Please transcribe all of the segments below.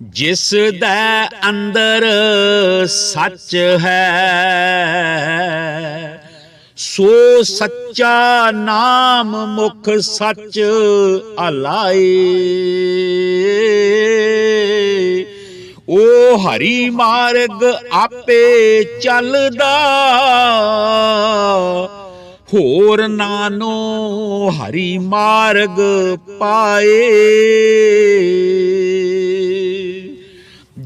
ਜਿਸ ਦਾ ਅੰਦਰ ਸੱਚ ਹੈ, ਸੋ ਸੱਚਾ ਨਾਮ ਮੁਖ ਸੱਚ ਅਲਾਏ। ਉਹ ਹਰੀ ਮਾਰਗ ਆਪੇ ਚੱਲਦਾ, ਹੋਰ ਨਾਨੋ ਹਰੀ ਮਾਰਗ ਪਾਏ।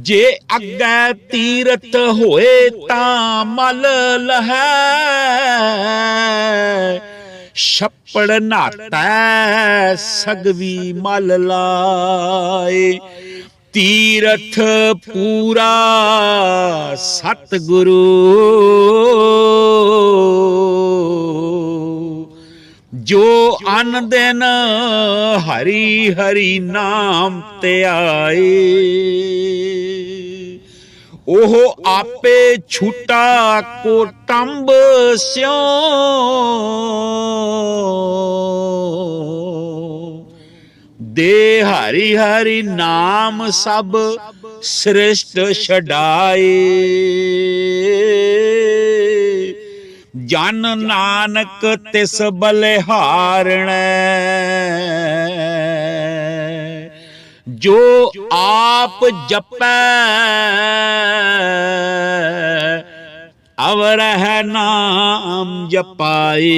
ਜੇ ਅੱਗੇ ਤੀਰਤ ਹੋਏ ਤਾਂ ਮਲ ਲਹੈ। ਛੱਪੜ ਨਾਤੈ ਸਗਵੀ ਮਲ ਲਾਏ। ਤੀਰਥ ਪੂਰਾ ਸਤਿਗੁਰੂ। ਜੋ ਅਨ ਦਿਨ ਹਰੀ ਹਰੀ ਨਾਮ ਤੇ ਆਏ। ਉਹ ਆਪੇ ਛੁਟਾ ਕੋ ਟੰਬ ਸਿਓ। ਦੇ ਹਰੀ ਹਰੀ ਨਾਮ ਸਭ ਸ੍ਰਿਸ਼ਟ ਛਡਾਏ। ਜਨ ਨਾਨਕ ਤਿਸ ਬਲਿਹਾਰਣੈ। ਜੋ ਆਪ ਜਪੈ। ਅਵਰ ਹੈ ਨਾਮ ਜਪਾਈ।